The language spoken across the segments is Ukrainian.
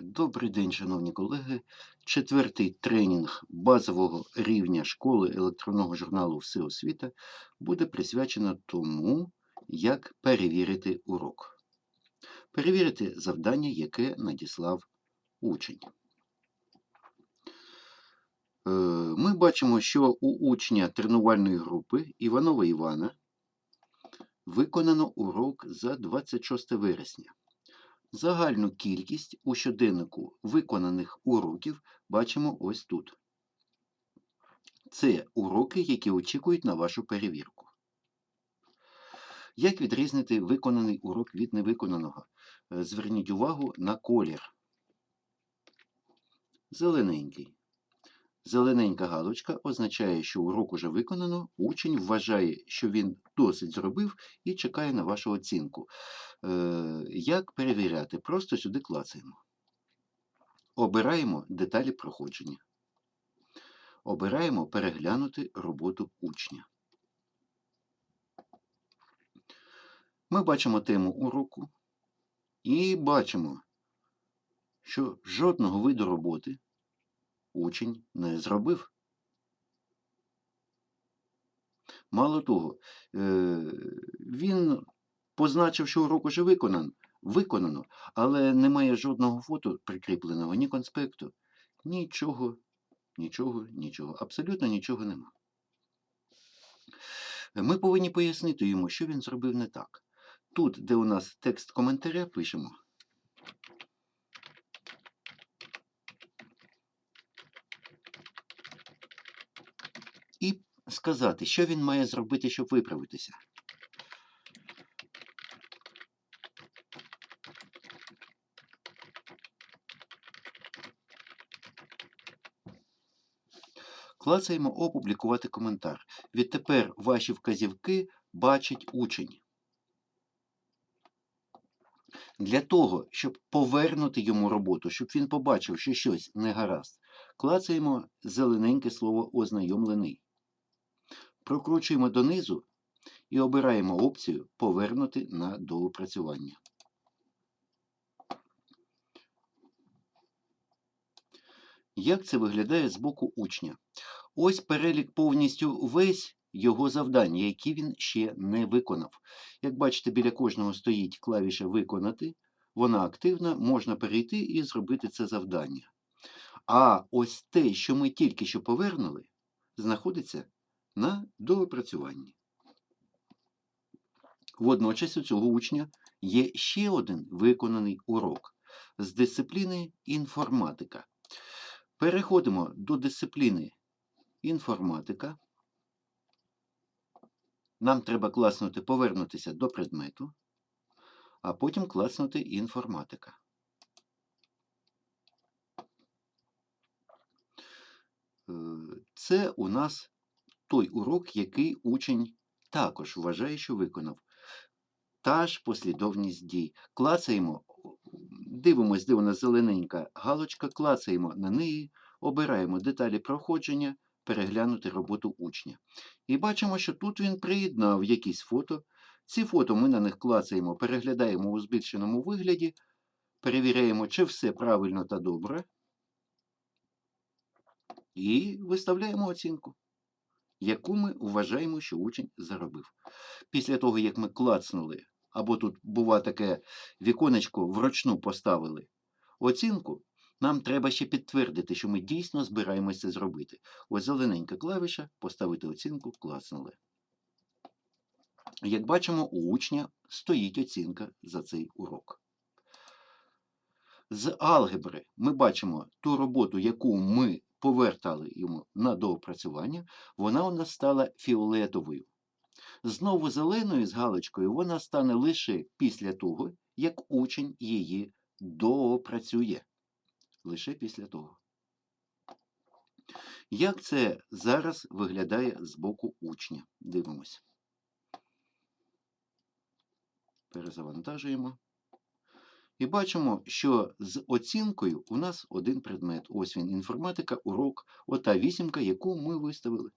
Добрий день, шановні колеги. Четвертий тренінг базового рівня школи електронного журналу Всеосвіта буде присвячено тому, як перевірити урок. Перевірити завдання, яке надіслав учень. Е, Ми бачимо, що у учня тренувальної групи Іванова Івана виконано урок за 26 вересня. Загальну кількість у щоденнику виконаних уроків бачимо ось тут. Це уроки, які очікують на вашу перевірку. Як відрізнити виконаний урок від невиконаного? Е, Зверніть увагу на колір. Зелененький. Зелененька галочка означає, що урок уже виконано, учень вважає, що він досить зробив і чекає на вашу оцінку. Е, Як перевіряти? Просто сюди клацаємо. Обираємо деталі проходження. Обираємо переглянути роботу учня. Ми бачимо тему уроку і бачимо, що жодного виду роботи учень не зробив. Мало того, е, він позначив, що урок уже виконан, виконано, але немає жодного фото прикріпленого, ні конспекту, нічого, нічого, нічого, абсолютно нічого нема. Ми повинні пояснити йому, що він зробив не так. Тут, де у нас текст коментаря, пишемо. І сказати, що він має зробити, щоб виправитися. Клацаємо опублікувати коментар. Відтепер ваші вказівки бачить учень. Для того, щоб повернути йому роботу, щоб він побачив, що щось не гаразд, клацаємо зелененьке слово ознайомлений. Прокручуємо донизу і обираємо опцію Повернути на доопрацювання. Як це виглядає з боку учня? Ось перелік повністю весь його завдань, які він ще не виконав. Як бачите, біля кожного стоїть клавіша Виконати. Вона активна, можна перейти і зробити це завдання. А ось те, що ми тільки що повернули, знаходиться на доопрацюванні. Водночас у цього учня є ще один виконаний урок з дисципліни інформатика. Переходимо до дисципліни інформатика. Нам треба класнути повернутися до предмету, а потім класнути інформатика. Е, Це у нас той урок, який учень також вважає, що виконав. Та ж послідовність дій. Клацаємо, дивимось, де у нас зелененька галочка, клацаємо на неї, обираємо деталі проходження, переглянути роботу учня. І бачимо, що тут він приєднав якісь фото. Ці фото ми на них клацаємо, переглядаємо у збільшеному вигляді, перевіряємо, чи все правильно та добре. І виставляємо оцінку, яку ми вважаємо, що учень заробив. Після того, як ми клацнули, або тут бува таке віконечко вручну поставили оцінку, нам треба ще підтвердити, що ми дійсно збираємося це зробити. Ось зелененька клавіша, поставити оцінку, клацнули. Як бачимо, у учня стоїть оцінка за цей урок. З алгебри ми бачимо ту роботу, яку ми повертали йому на доопрацювання, вона у нас стала фіолетовою. Знову зеленою з галочкою вона стане лише після того, як учень її доопрацює. Лише після того. Як це зараз виглядає з боку учня? Дивимось. Перезавантажуємо. І бачимо, що з оцінкою у нас один предмет. Ось він, інформатика, урок, ота вісімка, яку ми виставили.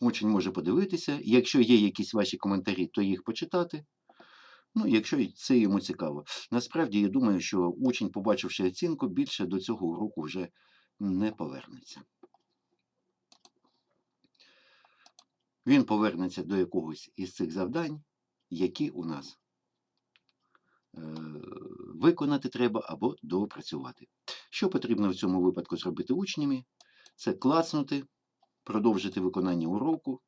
Учень може подивитися. Якщо є якісь ваші коментарі, то їх почитати. Ну, якщо це йому цікаво. Насправді, я думаю, що учень, побачивши оцінку, більше до цього уроку вже не повернеться. Він повернеться до якогось із цих завдань, які у нас е, виконати треба або доопрацювати. Що потрібно в цьому випадку зробити учнями? Це клацнути, продовжити виконання уроку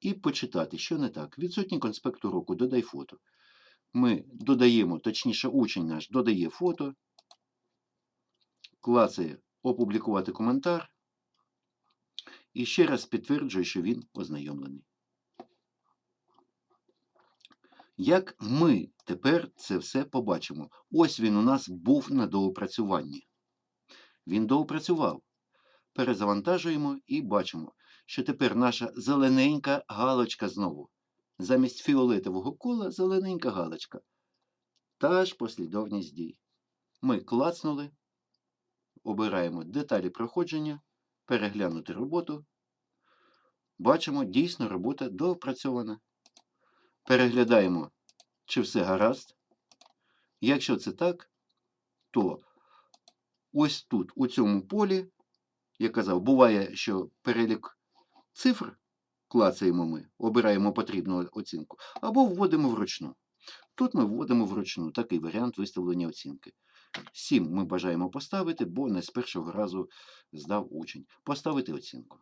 і почитати, що не так. Відсутній конспект уроку, додай фото. Ми додаємо, точніше, учень наш додає фото, клацає опублікувати коментар і ще раз підтверджує, що він ознайомлений. Як ми тепер це все побачимо? Ось він у нас був на доопрацюванні. Він доопрацював. Перезавантажуємо і бачимо, що тепер наша зелененька галочка знову. Замість фіолетового кола зелененька галочка. Та ж послідовність дій. Ми клацнули, обираємо деталі проходження, переглянути роботу. Бачимо, дійсно робота доопрацьована. Переглядаємо, чи все гаразд. Якщо це так, то ось тут, у цьому полі, я казав, буває, що перелік цифр клацаємо ми, обираємо потрібну оцінку, або вводимо вручну. Тут ми вводимо вручну такий варіант виставлення оцінки. 7 ми бажаємо поставити, бо не з першого разу здав учень. Поставити оцінку.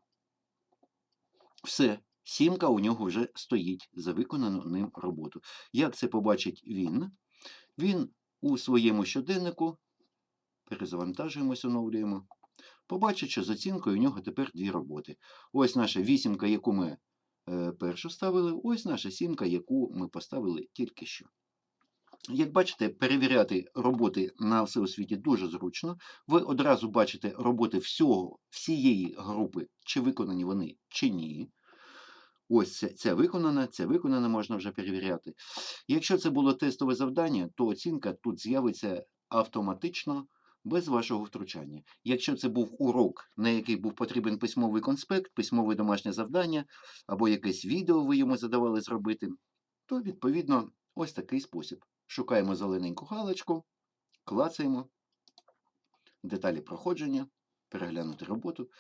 Все. Сімка у нього вже стоїть за виконану ним роботу. Як це побачить він? Він у своєму щоденнику, перезавантажуємось, оновлюємо, побачить, що з оцінкою у нього тепер дві роботи. Ось наша вісімка, яку ми е, першу ставили, ось наша сімка, яку ми поставили тільки що. Як бачите, перевіряти роботи на всеосвіті дуже зручно. Ви одразу бачите роботи всього, всієї групи, чи виконані вони, чи ні. Ось це, це виконано, це виконано, можна вже перевіряти. Якщо це було тестове завдання, то оцінка тут з'явиться автоматично, без вашого втручання. Якщо це був урок, на який був потрібен письмовий конспект, письмове домашнє завдання, або якесь відео ви йому задавали зробити, то, відповідно, ось такий спосіб. Шукаємо зелененьку галочку, клацаємо, деталі проходження, переглянути роботу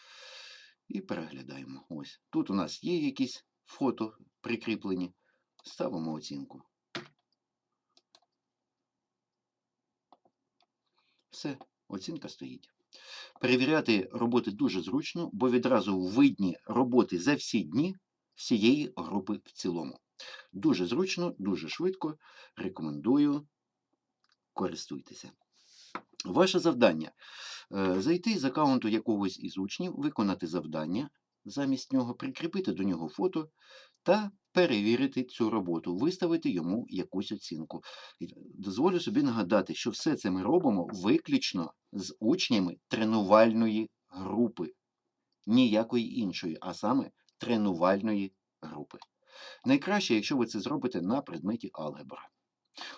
і переглядаємо. Ось. Тут у нас є якісь фото прикріплені, ставимо оцінку. Все, оцінка стоїть. Перевіряти роботи дуже зручно, бо відразу видні роботи за всі дні всієї групи в цілому. Дуже зручно, дуже швидко. Рекомендую. Користуйтеся. Ваше завдання е, зайти з аккаунту якогось із учнів, виконати завдання, замість нього прикріпити до нього фото та перевірити цю роботу, виставити йому якусь оцінку. Дозволю собі нагадати, що все це ми робимо виключно з учнями тренувальної групи, ніякої іншої, а саме тренувальної групи. Найкраще, якщо ви це зробите на предметі алгебра.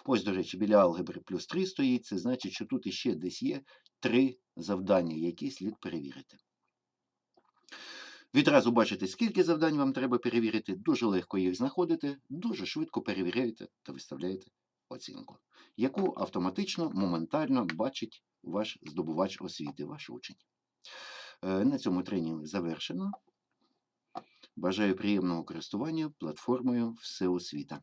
Ось, до речі, біля алгебри плюс 3 стоїть, це значить, що тут іще десь є три завдання, які слід перевірити. Відразу бачите, скільки завдань вам треба перевірити, дуже легко їх знаходите, дуже швидко перевіряєте та виставляєте оцінку, яку автоматично, моментально бачить ваш здобувач освіти, ваш учень. Е, на цьому тренінг завершено. Бажаю приємного користування платформою Всеосвіта.